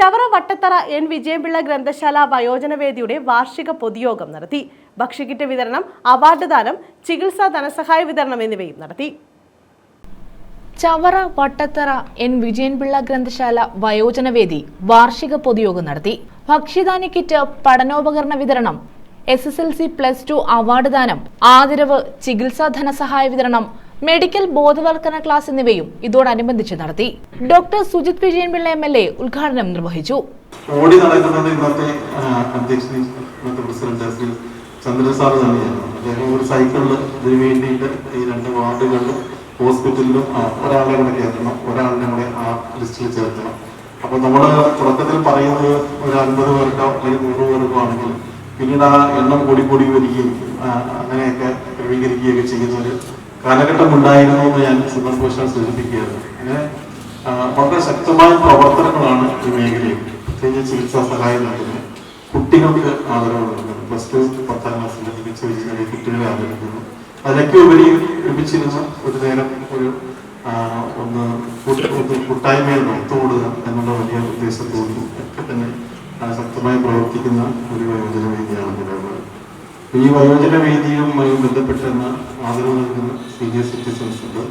Chavara Vattathara N. Vijayapillai ഗ്രന്ഥശാല വയോജനവേദിയുടെ വാർഷിക പൊതുയോഗം നടത്തി. ഭക്ഷ്യക്കിറ്റ് വിതരണം അവാർഡ് ദാനം ചികിത്സാ ധനസഹായ വിതരണം എന്നിവയും നടത്തി. ചവറ വട്ടത്തറ എൻ. വിജയൻപിള്ള ഗ്രന്ഥശാല വയോജനവേദി വാർഷിക പൊതുയോഗം നടത്തി. ഭക്ഷ്യധാന്യ കിറ്റ് പഠനോപകരണ വിതരണം S S L C plus two award ദാനം ആദരവ് ചികിത്സാ ധനസഹായ വിതരണം മെഡിക്കൽ ബോധവൽക്കരണ ക്ലാസ് എന്നിവയും ഇതോടനുബന്ധിച്ച് നടത്തി. Doctor Sujith Vijayanpillai M L A ഉദ്ഘാടനം നിർവഹിച്ചു. ഓടി നടക്കുന്നത് ഇന്നത്തെ അധ്യക്ഷൻ ഇന്നത്തെ പ്രസിഡന്റ് സാർ തന്നെയാണ്. ഒരു സൈക്കിളിൽ ഇതിനു വേണ്ടിയിട്ട് ഈ രണ്ട് വാർഡുകളിലും ഹോസ്പിറ്റലിലും ഒരാളെ കൂടെ കയറ്റണം ഒരാളിനെ കൂടെ ആ ലിസ്റ്റിൽ ചേർക്കണം. അപ്പൊ നമ്മൾ തുടക്കത്തിൽ പറയുന്നത് ഒരു അൻപത് പേർക്കോ അല്ലെങ്കിൽ നൂറ് പേർക്കോ ആണെങ്കിൽ പിന്നീട് ആ എണ്ണം കൂടി കൂടി വരികയും അങ്ങനെയൊക്കെ ക്രമീകരിക്കുകയൊക്കെ ചെയ്യുന്ന ഒരു കാലഘട്ടം ഉണ്ടായിരുന്നു എന്ന് ഞാൻ സന്ദർഭവശാൽ സൂചിപ്പിക്കുകയാണ്. അങ്ങനെ വളരെ ശക്തമായ പ്രവർത്തനങ്ങളാണ് ഈ മേഖലയിൽ പ്രത്യേകിച്ച് ചികിത്സാ സഹായം നൽകുന്നത്. കുട്ടികൾക്ക് ആദരവ് നൽകുന്നത് പ്ലസ് ടു പത്താം ക്ലാസ്സിൽ മികച്ച വിജയങ്ങളിൽ കുട്ടികളെ ആദരിക്കുന്നു. അതിലൊക്കെ ഉപരി ലഭിച്ചിരുന്ന ഒരു നേരം ഒരു ഒന്ന് കൂട്ടായ്മയിൽ ഒത്തുകൂടുക എന്നുള്ള വലിയ ഉദ്ദേശത്തോടും ഒക്കെ തന്നെ ശക്തമായി പ്രവർത്തിക്കുന്ന ഒരു വയോജന വേദിയാണ് നിലവിലുള്ളത്. ഈ വയോജന വേദിയുമായി ബന്ധപ്പെട്ടുന്ന ആദരവ് നൽകുന്ന സീനിയർ സിറ്റിസൺസ് ഉണ്ട്.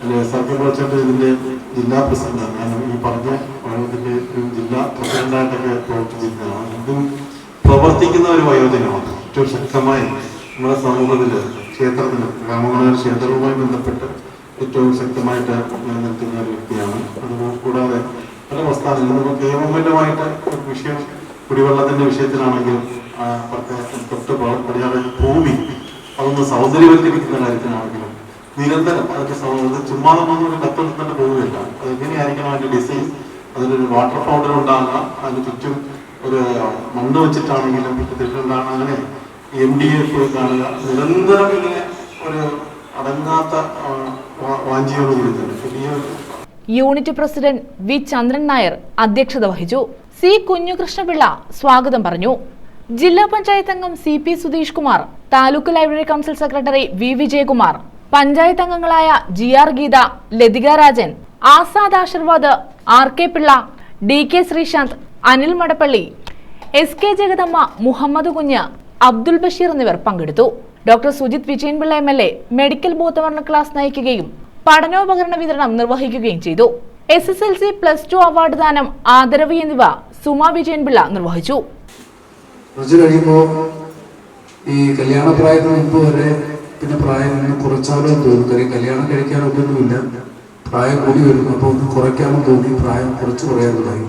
അല്ലെ സത്യം പറഞ്ഞിട്ട് ഇതിന്റെ ജില്ലാ പ്രസിഡന്റാണ് ഞാൻ ഈ പറഞ്ഞ വയോജന്റെ ഒരു ജില്ലാ പ്രസിഡന്റായിട്ടൊക്കെ പ്രവർത്തിച്ചിരുന്നതാണ് ഇതും പ്രവർത്തിക്കുന്ന ഒരു വയോജനമാണ്. ഏറ്റവും ശക്തമായി നമ്മുടെ സമൂഹത്തിൽ ക്ഷേത്രത്തിലും രാമനാഥ ക്ഷേത്രവുമായി ബന്ധപ്പെട്ട് ഏറ്റവും ശക്തമായിട്ട് നിലനിൽക്കുന്ന ഒരു വ്യക്തിയാണ്. അത് കൂടാതെ പല പ്രസ്ഥാനങ്ങളും. നമുക്ക് ഒരു വിഷയം കുടിവെള്ളത്തിന്റെ വിഷയത്തിലാണെങ്കിലും പ്രത്യേകം തൊട്ട് പടിഞ്ഞാറൻ ഭൂമി അതൊന്ന് സൗന്ദര്യവൽക്കരിക്കുന്ന കാര്യത്തിനാണെങ്കിലും നിരന്തരം അതൊക്കെ സൗന്ദര്യം ചുമ്മാ ഒന്നും ഒരു കത്തെടുത്തിട്ട് പോവുകയില്ല അതെങ്ങനെയായിരിക്കണം അതിന്റെ ഡിസൈൻ അതിലൊരു വാട്ടർ ഫൗണ്ടൻ ഉണ്ടാകുക അതിന് ചുറ്റും ഒരു മണ്ണ് വെച്ചിട്ടാണെങ്കിലും തെറ്റുണ്ടാകുക അങ്ങനെ എം ഡി എഫ് കാണുക. നിരന്തരം ഇങ്ങനെ ഒരു അടങ്ങാത്ത ആ, വാ- വാഞ്ചിയോട് കൂടി തന്നെ. വലിയ unit president V Chandran Nair അധ്യക്ഷത വഹിച്ചു. സി കുഞ്ഞുകൃഷ്ണപിള്ള സ്വാഗതം പറഞ്ഞു. ജില്ലാ പഞ്ചായത്ത് അംഗം C P Sudheesh Kumar taluk library council secretary V Vijayakumar panchayat അംഗങ്ങളായ G R Geetha Lathika Rajan Azad Ashirvad R K Pillai D K Sreesanth Anil Madappally S K Jagadamma Muhammad Kunju Abdul Basheer എന്നിവർ പങ്കെടുത്തു. Doctor Sujith Vijayanpillai M L A medical ബോധവൽക്കരണ class നയിക്കുകയും പഠനോപകരണ വിതരണം നിർവഹിക്കുകയും ചെയ്തു. S S L C plus two award ദാനം ആദരവ് എന്നിവ സുമ വിജയൻപിള്ള നിർവഹിച്ചു. കുറച്ച് കഴിയുമ്പോൾ ഈ കല്യാണ പ്രായത്തിന് മുമ്പ് വരെ പിന്നെ പ്രായം ഇങ്ങനെ കുറച്ചാലോ തോന്നും കാര്യം കല്യാണം കഴിക്കാനൊക്കൊന്നുമില്ല പ്രായം കൂടി വരും. അപ്പോൾ ഒന്ന് കുറയ്ക്കാമെന്ന് തോന്നി പ്രായം കുറച്ച് കുറയാൻ തുടങ്ങി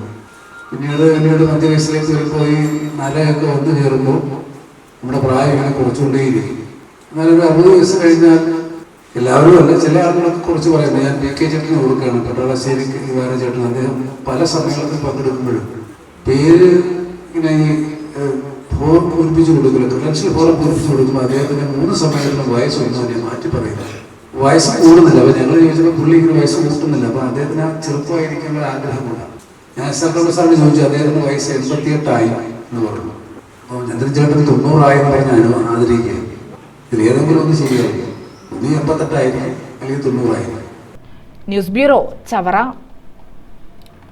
പിന്നീട് പിന്നീട് മധ്യവയസ്സിലേക്ക് വരുമ്പോൾ ഈ നരയൊക്കെ വന്നു കയറുമ്പോൾ നമ്മുടെ പ്രായം ഇങ്ങനെ കുറച്ചുകൊണ്ടേയിരിക്കും. എന്നാലും ഒരു അറുപത് വയസ്സ് കഴിഞ്ഞാൽ എല്ലാവരും അല്ല ചില ആളുകളൊക്കെ കുറച്ച് പറയുന്നത് ഞാൻ പി കെ ചേട്ടന് കൊടുക്കുകയാണ് പട്ടാളശ്ശേരി വേറെ ചേട്ടൻ അദ്ദേഹം പല സമയങ്ങളിലും പങ്കെടുക്കുമ്പോഴും പേര് പൂരിപ്പിച്ച് കൊടുക്കില്ല. ക്രെഡൻഷ്യൽ ഫോം പൂരിപ്പിച്ച് കൊടുക്കുമ്പോൾ അദ്ദേഹത്തിന്റെ മൂന്ന് സമയത്തിനും വയസ്സ് ഒന്നും മാറ്റി പറയുന്നത് വയസ്സ് കൂടുന്നില്ല. അപ്പൊ ഞങ്ങൾ ചോദിച്ചപ്പോൾ പുള്ളി ഇങ്ങനെ വയസ്സ് കൂട്ടുന്നില്ല. അപ്പൊ അദ്ദേഹത്തിന് ആ ചെറുപ്പമായിരിക്കാനുള്ള ആഗ്രഹമുണ്ട് ഞാൻ എസ് ആർ ഡോക്ടർ സാറിന് ചോദിച്ചു അദ്ദേഹത്തിന്റെ വയസ്സ് എൺപത്തിയെട്ടായി എന്ന് പറഞ്ഞു. അപ്പോൾ ചന്ദ്രൻ തൊണ്ണൂറായി എന്ന് പറഞ്ഞ് അനു ആദരിക്കുക ഇതിൽ ഏതെങ്കിലും ഒന്ന് ശരിയായിരിക്കും ഒന്ന് എൺപത്തെട്ടായിരിക്കും അല്ലെങ്കിൽ തൊണ്ണൂറായിരിക്കും ന്യൂസ് ബ്യൂറോ ചവറ.